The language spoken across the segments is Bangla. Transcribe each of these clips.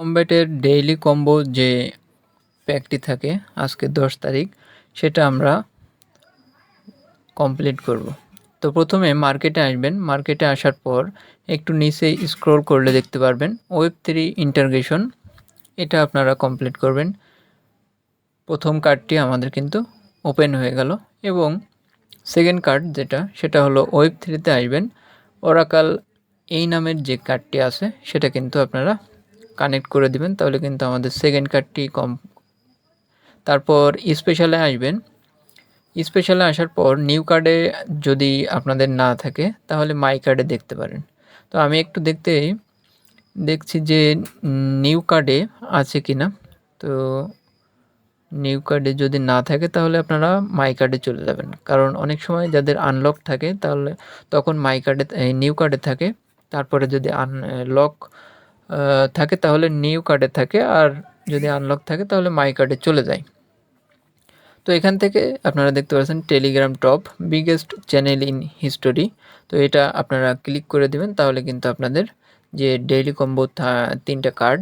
কম্ব্যাটের ডেইলি কম্বো যে প্যাকটি থাকে, আজকে দশ তারিখ, সেটা আমরা কমপ্লিট করব। তো প্রথমে মার্কেটে আসবেন। মার্কেটে আসার পর একটু নিচে স্ক্রল করলে দেখতে পারবেন। ওয়েব থ্রি ইন্টারগ্রেশন, এটা আপনারা কমপ্লিট করবেন। প্রথম কার্ডটি আমাদের কিন্তু ওপেন হয়ে গেল এবং সেকেন্ড কার্ড যেটা, সেটা হলো ওয়েব থ্রিতে আসবেন। ওরাকাল এই নামের যে কার্ডটি আছে, সেটা কিন্তু আপনারা কানেক্ট করে দিবেন, তাহলে কিন্তু আমাদের সেকেন্ড কার্ডটি কম তারপর স্পেশালে আসবেন। স্পেশালে আসার পর নিউ কার্ডে যদি আপনাদের না থাকে, তাহলে মাই কার্ডে দেখতে পারেন। তো আমি একটু দেখতে দেখছি যে নিউ কার্ডে আছে কি না তো নিউ কার্ডে যদি না থাকে, তাহলে আপনারা মাই কার্ডে চলে যাবেন। কারণ অনেক সময় যাদের আনলক থাকে, তাহলে তখন মাই কার্ডে নিউ কার্ডে থাকে। তারপরে যদি আনলক থাকে তাহলে নিউ কার্ডে থাকে আর যদি আনলক থাকে তাহলে মাই কার্ডে চলে যায়। তো এখান থেকে আপনারা দেখতে পাচ্ছেন Telegram top biggest channel in history তো এটা আপনারা ক্লিক করে দেবেন, তাহলে কিন্তু আপনাদের যে ডেইলি কম্বো তিনটা কার্ড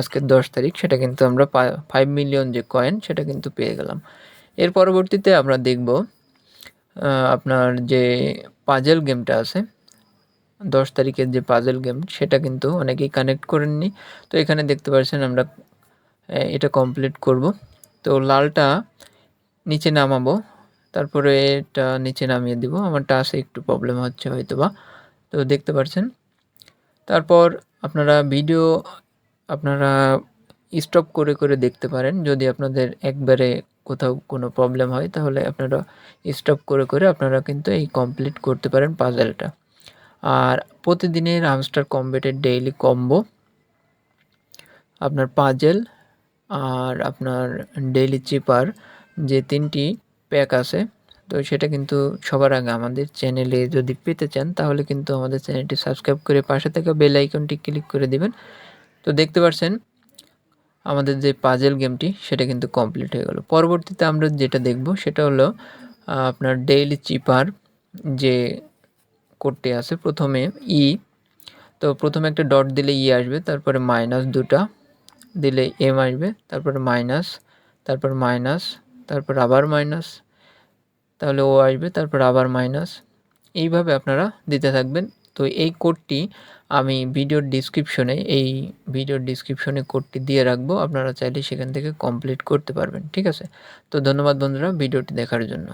আজকে দশ তারিখ, সেটা কিন্তু আমরা ফাইভ মিলিয়ন যে কয়েন সেটা কিন্তু পেয়ে গেলাম। এর পরবর্তীতে আমরা দেখব আপনার যে পাজেল গেমটা আছে দশ তারিখের যে পাজেল গেম সেটা কিন্তু অনেকেই কানেক্ট করেননি তো এখানে দেখতে পাচ্ছেন আমরা এটা কমপ্লিট করব। তো লালটা নিচে নামাবো, তারপরে এটা নিচে নামিয়ে দিব। আমার টাসে একটু প্রবলেম হচ্ছে হয়তো বা তো দেখতে পাচ্ছেন তারপর আপনারা ভিডিও আপনারা স্টপ করে করে দেখতে পারেন। যদি আপনাদের একবারে কোথাও কোনো প্রবলেম হয়, তাহলে আপনারা স্টপ করে করে আপনারা কিন্তু এই কমপ্লিট করতে পারেন পাজেলটা প্রতিদিনের হামস্টার কম্বেটের ডেইলি কম্বো। আপনার পাজেল আর আপনার ডেইলি চিপার যে তিনটি প্যাক আছে, তো সেটা কিন্তু সবার আগে আমাদের চ্যানেলে যদি পেতে চান, তাহলে কিন্তু আমাদের চ্যানেলটি সাবস্ক্রাইব করে পাশে থাকা বেল আইকনটি ক্লিক করে দিবেন। তো দেখতে পাচ্ছেন, আমাদের যে পাজেল গেমটি, সেটা কিন্তু কমপ্লিট হয়ে গেল। পরবর্তীতে আমরা যেটা দেখব, সেটা হলো আপনার ডেইলি চিপার যে কোডটি আছে, প্রথমে ই, তো প্রথমে একটা ডট দিলে ই আসবে, তারপরে মাইনাস দুটা দিলে এম আসবে, তারপরে মাইনাস, তারপর মাইনাস, তারপর আবার মাইনাস, তাহলে ও আসবে, তারপর আবার মাইনাস। এইভাবে আপনারা দিতে থাকবেন। তো এই কোডটি আমি ভিডিওর ডিসক্রিপশনে, এই ভিডিওর ডিসক্রিপশনে কোডটি দিয়ে রাখব, আপনারা চাইলে সেখান থেকে কমপ্লিট করতে পারবেন, ঠিক আছে? তো ধন্যবাদ বন্ধুরা ভিডিওটি দেখার জন্য।